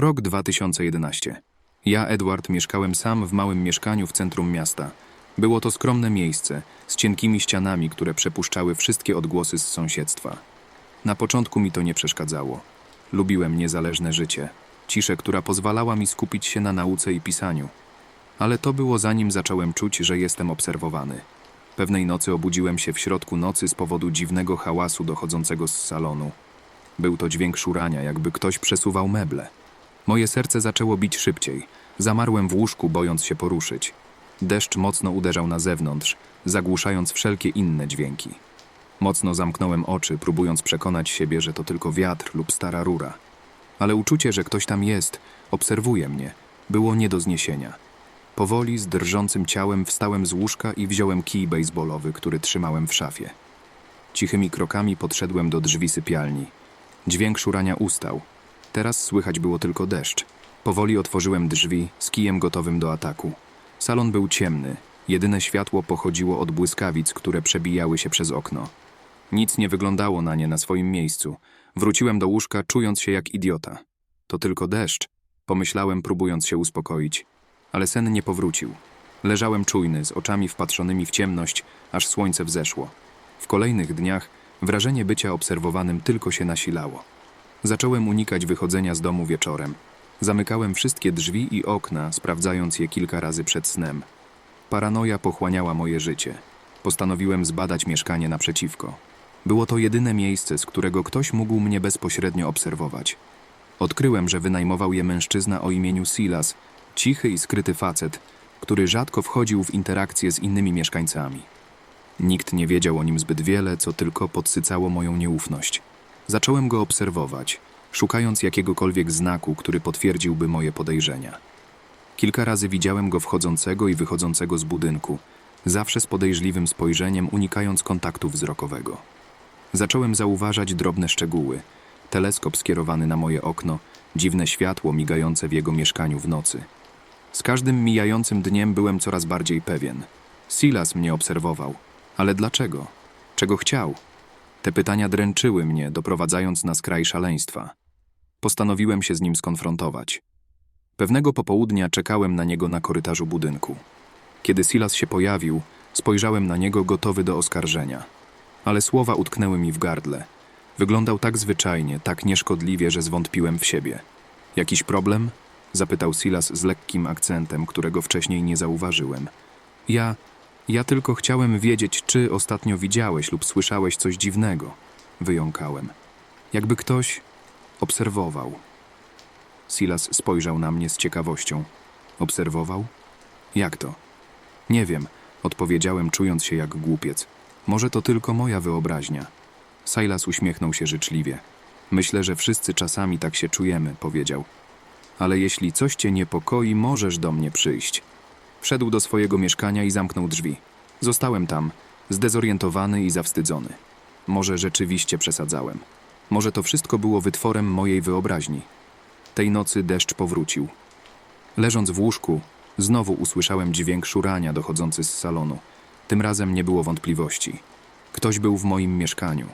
Rok 2011. Ja, Edward, mieszkałem sam w małym mieszkaniu w centrum miasta. Było to skromne miejsce, z cienkimi ścianami, które przepuszczały wszystkie odgłosy z sąsiedztwa. Na początku mi to nie przeszkadzało. Lubiłem niezależne życie, ciszę, która pozwalała mi skupić się na nauce i pisaniu. Ale to było zanim zacząłem czuć, że jestem obserwowany. Pewnej nocy obudziłem się w środku nocy z powodu dziwnego hałasu dochodzącego z salonu. Był to dźwięk szurania, jakby ktoś przesuwał meble. Moje serce zaczęło bić szybciej. Zamarłem w łóżku, bojąc się poruszyć. Deszcz mocno uderzał na zewnątrz, zagłuszając wszelkie inne dźwięki. Mocno zamknąłem oczy, próbując przekonać siebie, że to tylko wiatr lub stara rura. Ale uczucie, że ktoś tam jest, obserwuje mnie, było nie do zniesienia. Powoli, z drżącym ciałem wstałem z łóżka i wziąłem kij baseballowy, który trzymałem w szafie. Cichymi krokami podszedłem do drzwi sypialni. Dźwięk szurania ustał. Teraz słychać było tylko deszcz. Powoli otworzyłem drzwi, z kijem gotowym do ataku. Salon był ciemny. Jedyne światło pochodziło od błyskawic, które przebijały się przez okno. Nic nie wyglądało na nie na swoim miejscu. Wróciłem do łóżka, czując się jak idiota. To tylko deszcz, pomyślałem, próbując się uspokoić. Ale sen nie powrócił. Leżałem czujny, z oczami wpatrzonymi w ciemność, aż słońce wzeszło. W kolejnych dniach wrażenie bycia obserwowanym tylko się nasilało. Zacząłem unikać wychodzenia z domu wieczorem. Zamykałem wszystkie drzwi i okna, sprawdzając je kilka razy przed snem. Paranoja pochłaniała moje życie. Postanowiłem zbadać mieszkanie naprzeciwko. Było to jedyne miejsce, z którego ktoś mógł mnie bezpośrednio obserwować. Odkryłem, że wynajmował je mężczyzna o imieniu Silas, cichy i skryty facet, który rzadko wchodził w interakcje z innymi mieszkańcami. Nikt nie wiedział o nim zbyt wiele, co tylko podsycało moją nieufność. Zacząłem go obserwować, szukając jakiegokolwiek znaku, który potwierdziłby moje podejrzenia. Kilka razy widziałem go wchodzącego i wychodzącego z budynku, zawsze z podejrzliwym spojrzeniem, unikając kontaktu wzrokowego. Zacząłem zauważać drobne szczegóły: teleskop skierowany na moje okno, dziwne światło migające w jego mieszkaniu w nocy. Z każdym mijającym dniem byłem coraz bardziej pewien. Silas mnie obserwował, ale dlaczego? Czego chciał? Te pytania dręczyły mnie, doprowadzając na skraj szaleństwa. Postanowiłem się z nim skonfrontować. Pewnego popołudnia czekałem na niego na korytarzu budynku. Kiedy Silas się pojawił, spojrzałem na niego gotowy do oskarżenia. Ale słowa utknęły mi w gardle. Wyglądał tak zwyczajnie, tak nieszkodliwie, że zwątpiłem w siebie. Jakiś problem? Zapytał Silas z lekkim akcentem, którego wcześniej nie zauważyłem. Ja. Ja tylko chciałem wiedzieć, czy ostatnio widziałeś lub słyszałeś coś dziwnego. Wyjąkałem. Jakby ktoś obserwował. Silas spojrzał na mnie z ciekawością. Obserwował? Jak to? Nie wiem, odpowiedziałem, czując się jak głupiec. Może to tylko moja wyobraźnia. Silas uśmiechnął się życzliwie. Myślę, że wszyscy czasami tak się czujemy, powiedział. Ale jeśli coś cię niepokoi, możesz do mnie przyjść. Wszedł do swojego mieszkania i zamknął drzwi. Zostałem tam, zdezorientowany i zawstydzony. Może rzeczywiście przesadzałem. Może to wszystko było wytworem mojej wyobraźni. Tej nocy deszcz powrócił. Leżąc w łóżku, znowu usłyszałem dźwięk szurania dochodzący z salonu. Tym razem nie było wątpliwości. Ktoś był w moim mieszkaniu.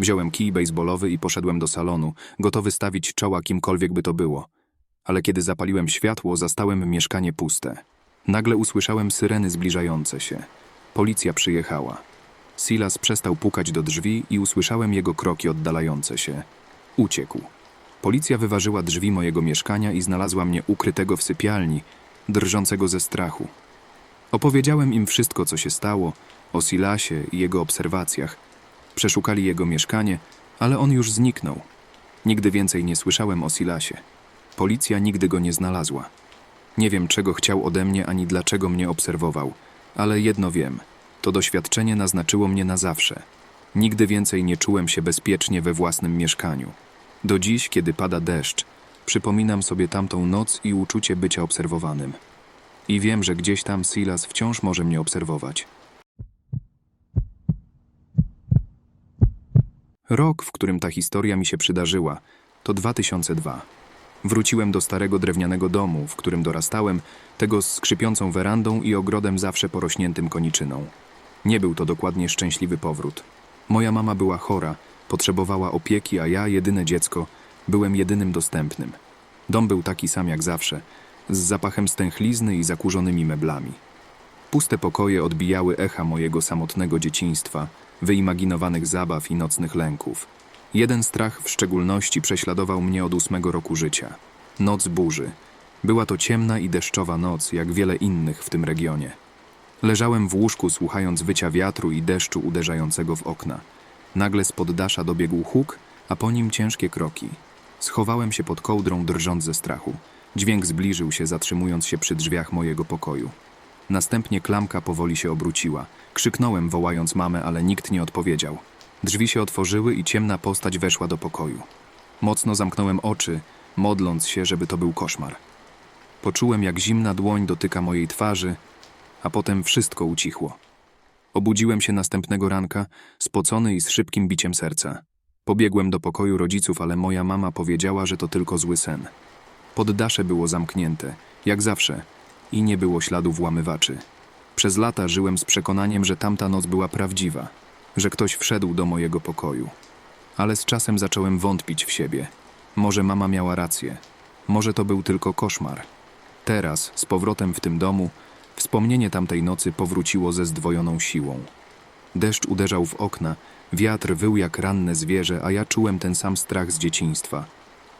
Wziąłem kij baseballowy i poszedłem do salonu, gotowy stawić czoła kimkolwiek by to było. Ale kiedy zapaliłem światło, zastałem mieszkanie puste. Nagle usłyszałem syreny zbliżające się. Policja przyjechała. Silas przestał pukać do drzwi i usłyszałem jego kroki oddalające się. Uciekł. Policja wyważyła drzwi mojego mieszkania i znalazła mnie ukrytego w sypialni, drżącego ze strachu. Opowiedziałem im wszystko, co się stało, o Silasie i jego obserwacjach. Przeszukali jego mieszkanie, ale on już zniknął. Nigdy więcej nie słyszałem o Silasie. Policja nigdy go nie znalazła. Nie wiem, czego chciał ode mnie, ani dlaczego mnie obserwował, ale jedno wiem. To doświadczenie naznaczyło mnie na zawsze. Nigdy więcej nie czułem się bezpiecznie we własnym mieszkaniu. Do dziś, kiedy pada deszcz, przypominam sobie tamtą noc i uczucie bycia obserwowanym. I wiem, że gdzieś tam Silas wciąż może mnie obserwować. Rok, w którym ta historia mi się przydarzyła, to 2002. Wróciłem do starego drewnianego domu, w którym dorastałem, tego z skrzypiącą werandą i ogrodem zawsze porośniętym koniczyną. Nie był to dokładnie szczęśliwy powrót. Moja mama była chora, potrzebowała opieki, a ja, jedyne dziecko, byłem jedynym dostępnym. Dom był taki sam jak zawsze, z zapachem stęchlizny i zakurzonymi meblami. Puste pokoje odbijały echa mojego samotnego dzieciństwa, wyimaginowanych zabaw i nocnych lęków. Jeden strach w szczególności prześladował mnie od ósmego roku życia. Noc burzy. Była to ciemna i deszczowa noc, jak wiele innych w tym regionie. Leżałem w łóżku, słuchając wycia wiatru i deszczu uderzającego w okna. Nagle z poddasza dobiegł huk, a po nim ciężkie kroki. Schowałem się pod kołdrą, drżąc ze strachu. Dźwięk zbliżył się, zatrzymując się przy drzwiach mojego pokoju. Następnie klamka powoli się obróciła. Krzyknąłem, wołając mamę, ale nikt nie odpowiedział. Drzwi się otworzyły i ciemna postać weszła do pokoju. Mocno zamknąłem oczy, modląc się, żeby to był koszmar. Poczułem, jak zimna dłoń dotyka mojej twarzy, a potem wszystko ucichło. Obudziłem się następnego ranka, spocony i z szybkim biciem serca. Pobiegłem do pokoju rodziców, ale moja mama powiedziała, że to tylko zły sen. Poddasze było zamknięte, jak zawsze, i nie było śladów włamywaczy. Przez lata żyłem z przekonaniem, że tamta noc była prawdziwa, że ktoś wszedł do mojego pokoju. Ale z czasem zacząłem wątpić w siebie. Może mama miała rację. Może to był tylko koszmar. Teraz, z powrotem w tym domu, wspomnienie tamtej nocy powróciło ze zdwojoną siłą. Deszcz uderzał w okna, wiatr wył jak ranne zwierzę, a ja czułem ten sam strach z dzieciństwa.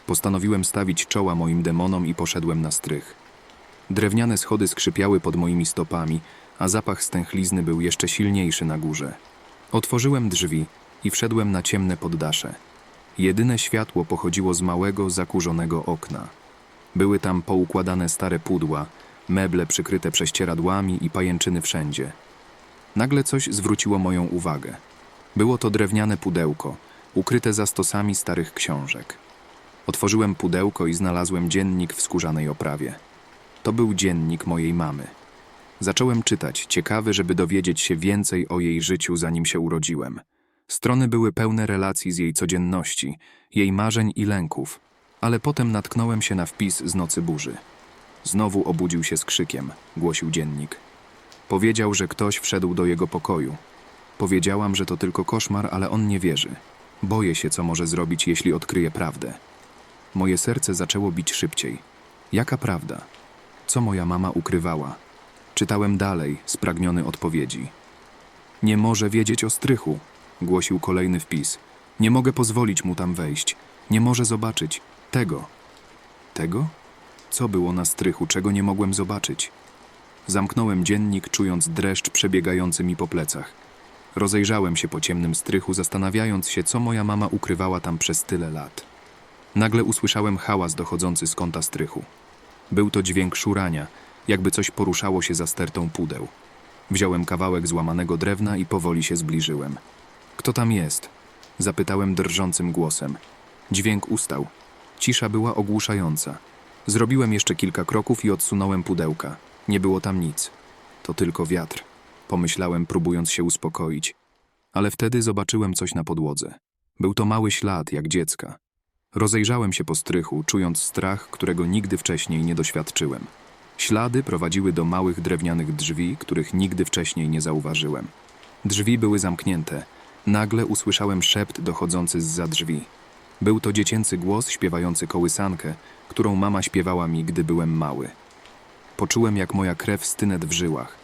Postanowiłem stawić czoła moim demonom i poszedłem na strych. Drewniane schody skrzypiały pod moimi stopami, a zapach stęchlizny był jeszcze silniejszy na górze. Otworzyłem drzwi i wszedłem na ciemne poddasze. Jedyne światło pochodziło z małego, zakurzonego okna. Były tam poukładane stare pudła, meble przykryte prześcieradłami i pajęczyny wszędzie. Nagle coś zwróciło moją uwagę. Było to drewniane pudełko, ukryte za stosami starych książek. Otworzyłem pudełko i znalazłem dziennik w skórzanej oprawie. To był dziennik mojej mamy. Zacząłem czytać, ciekawy, żeby dowiedzieć się więcej o jej życiu, zanim się urodziłem. Strony były pełne relacji z jej codzienności, jej marzeń i lęków, ale potem natknąłem się na wpis z nocy burzy. Znowu obudził się z krzykiem, głosił dziennik. Powiedział, że ktoś wszedł do jego pokoju. Powiedziałam, że to tylko koszmar, ale on nie wierzy. Boję się, co może zrobić, jeśli odkryje prawdę. Moje serce zaczęło bić szybciej. Jaka prawda? Co moja mama ukrywała? Czytałem dalej, spragniony odpowiedzi. Nie może wiedzieć o strychu, głosił kolejny wpis. Nie mogę pozwolić mu tam wejść. Nie może zobaczyć tego. Tego? Co było na strychu, czego nie mogłem zobaczyć? Zamknąłem dziennik, czując dreszcz przebiegający mi po plecach. Rozejrzałem się po ciemnym strychu, zastanawiając się, co moja mama ukrywała tam przez tyle lat. Nagle usłyszałem hałas dochodzący z kąta strychu. Był to dźwięk szurania, jakby coś poruszało się za stertą pudeł. Wziąłem kawałek złamanego drewna i powoli się zbliżyłem. Kto tam jest? Zapytałem drżącym głosem. Dźwięk ustał. Cisza była ogłuszająca. Zrobiłem jeszcze kilka kroków i odsunąłem pudełka. Nie było tam nic. To tylko wiatr. Pomyślałem, próbując się uspokoić. Ale wtedy zobaczyłem coś na podłodze. Był to mały ślad, jak dziecka. Rozejrzałem się po strychu, czując strach, którego nigdy wcześniej nie doświadczyłem. Ślady prowadziły do małych drewnianych drzwi, których nigdy wcześniej nie zauważyłem. Drzwi były zamknięte. Nagle usłyszałem szept dochodzący z za drzwi. Był to dziecięcy głos śpiewający kołysankę, którą mama śpiewała mi, gdy byłem mały. Poczułem, jak moja krew stynet w żyłach.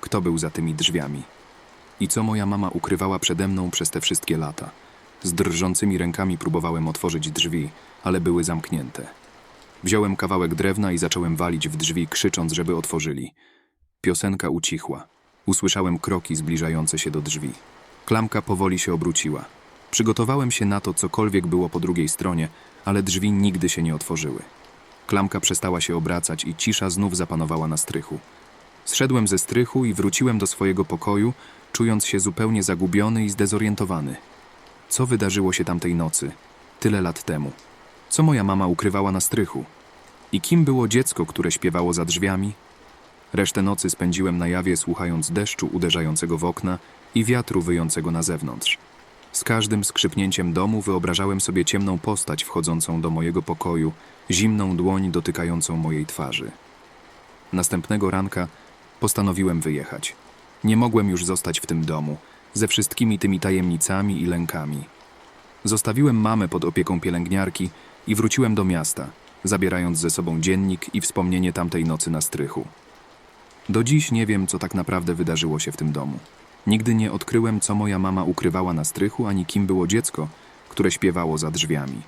Kto był za tymi drzwiami? I co moja mama ukrywała przede mną przez te wszystkie lata? Z drżącymi rękami próbowałem otworzyć drzwi, ale były zamknięte. Wziąłem kawałek drewna i zacząłem walić w drzwi, krzycząc, żeby otworzyli. Piosenka ucichła. Usłyszałem kroki zbliżające się do drzwi. Klamka powoli się obróciła. Przygotowałem się na to, cokolwiek było po drugiej stronie, ale drzwi nigdy się nie otworzyły. Klamka przestała się obracać i cisza znów zapanowała na strychu. Zszedłem ze strychu i wróciłem do swojego pokoju, czując się zupełnie zagubiony i zdezorientowany. Co wydarzyło się tamtej nocy, tyle lat temu? Co moja mama ukrywała na strychu? I kim było dziecko, które śpiewało za drzwiami? Resztę nocy spędziłem na jawie, słuchając deszczu uderzającego w okna i wiatru wyjącego na zewnątrz. Z każdym skrzypnięciem domu wyobrażałem sobie ciemną postać wchodzącą do mojego pokoju, zimną dłoń dotykającą mojej twarzy. Następnego ranka postanowiłem wyjechać. Nie mogłem już zostać w tym domu, ze wszystkimi tymi tajemnicami i lękami. Zostawiłem mamę pod opieką pielęgniarki i wróciłem do miasta. zabierając ze sobą dziennik i wspomnienie tamtej nocy na strychu. Do dziś nie wiem, co tak naprawdę wydarzyło się w tym domu. Nigdy nie odkryłem, co moja mama ukrywała na strychu, ani kim było dziecko, które śpiewało za drzwiami.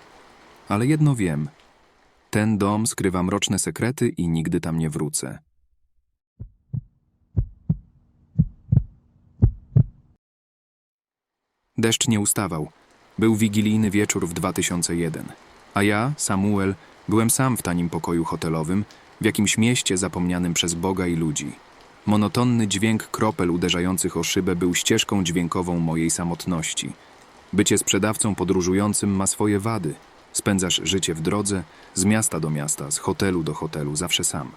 Ale jedno wiem. Ten dom skrywa mroczne sekrety i nigdy tam nie wrócę. Deszcz nie ustawał. Był wigilijny wieczór w 2001. A ja, Samuel, byłem sam w tanim pokoju hotelowym, w jakimś mieście zapomnianym przez Boga i ludzi. Monotonny dźwięk kropel uderzających o szybę był ścieżką dźwiękową mojej samotności. Bycie sprzedawcą podróżującym ma swoje wady. Spędzasz życie w drodze, z miasta do miasta, z hotelu do hotelu, zawsze sam.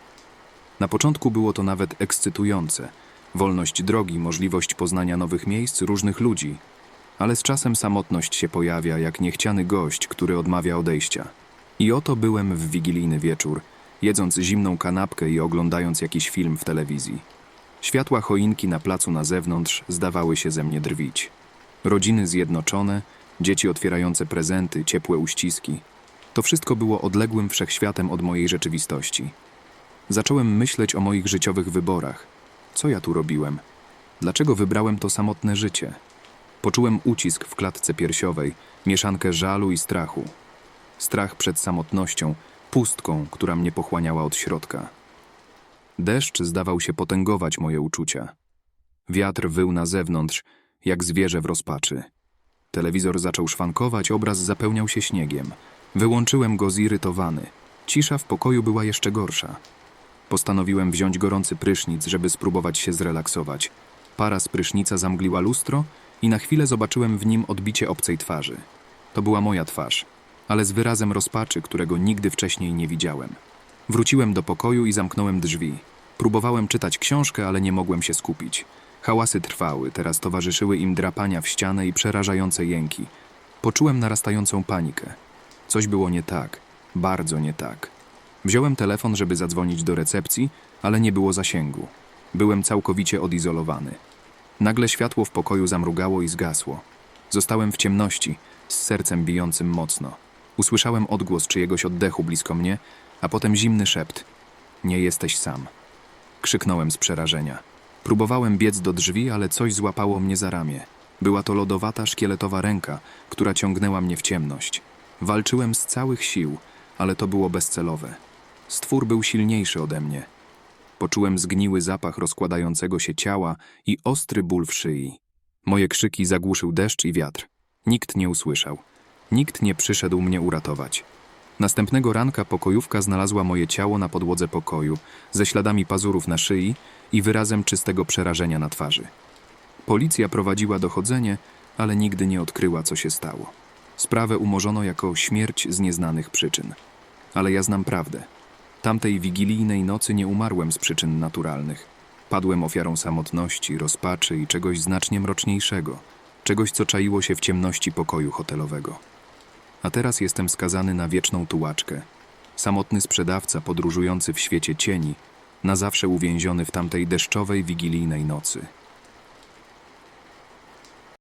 Na początku było to nawet ekscytujące. Wolność drogi, możliwość poznania nowych miejsc, różnych ludzi. Ale z czasem samotność się pojawia jak niechciany gość, który odmawia odejścia. I oto byłem w wigilijny wieczór, jedząc zimną kanapkę i oglądając jakiś film w telewizji. Światła choinki na placu na zewnątrz zdawały się ze mnie drwić. Rodziny zjednoczone, dzieci otwierające prezenty, ciepłe uściski. To wszystko było odległym wszechświatem od mojej rzeczywistości. Zacząłem myśleć o moich życiowych wyborach. Co ja tu robiłem? Dlaczego wybrałem to samotne życie? Poczułem ucisk w klatce piersiowej, mieszankę żalu i strachu. Strach przed samotnością, pustką, która mnie pochłaniała od środka. Deszcz zdawał się potęgować moje uczucia. Wiatr wył na zewnątrz, jak zwierzę w rozpaczy. Telewizor zaczął szwankować, obraz zapełniał się śniegiem. Wyłączyłem go zirytowany. Cisza w pokoju była jeszcze gorsza. Postanowiłem wziąć gorący prysznic, żeby spróbować się zrelaksować. Para z prysznica zamgliła lustro i na chwilę zobaczyłem w nim odbicie obcej twarzy. To była moja twarz, ale z wyrazem rozpaczy, którego nigdy wcześniej nie widziałem. Wróciłem do pokoju i zamknąłem drzwi. Próbowałem czytać książkę, ale nie mogłem się skupić. Hałasy trwały, teraz towarzyszyły im drapania w ścianę i przerażające jęki. Poczułem narastającą panikę. Coś było nie tak, bardzo nie tak. Wziąłem telefon, żeby zadzwonić do recepcji, ale nie było zasięgu. Byłem całkowicie odizolowany. Nagle światło w pokoju zamrugało i zgasło. Zostałem w ciemności, z sercem bijącym mocno. Usłyszałem odgłos czyjegoś oddechu blisko mnie, a potem zimny szept. Nie jesteś sam. Krzyknąłem z przerażenia. Próbowałem biec do drzwi, ale coś złapało mnie za ramię. Była to lodowata, szkieletowa ręka, która ciągnęła mnie w ciemność. Walczyłem z całych sił, ale to było bezcelowe. Stwór był silniejszy ode mnie. Poczułem zgniły zapach rozkładającego się ciała i ostry ból w szyi. Moje krzyki zagłuszył deszcz i wiatr. Nikt nie usłyszał. Nikt nie przyszedł mnie uratować. Następnego ranka pokojówka znalazła moje ciało na podłodze pokoju, ze śladami pazurów na szyi i wyrazem czystego przerażenia na twarzy. Policja prowadziła dochodzenie, ale nigdy nie odkryła, co się stało. Sprawę umorzono jako śmierć z nieznanych przyczyn. Ale ja znam prawdę. Tamtej wigilijnej nocy nie umarłem z przyczyn naturalnych. Padłem ofiarą samotności, rozpaczy i czegoś znacznie mroczniejszego, czegoś, co czaiło się w ciemności pokoju hotelowego. A teraz jestem skazany na wieczną tułaczkę. Samotny sprzedawca podróżujący w świecie cieni, na zawsze uwięziony w tamtej deszczowej wigilijnej nocy.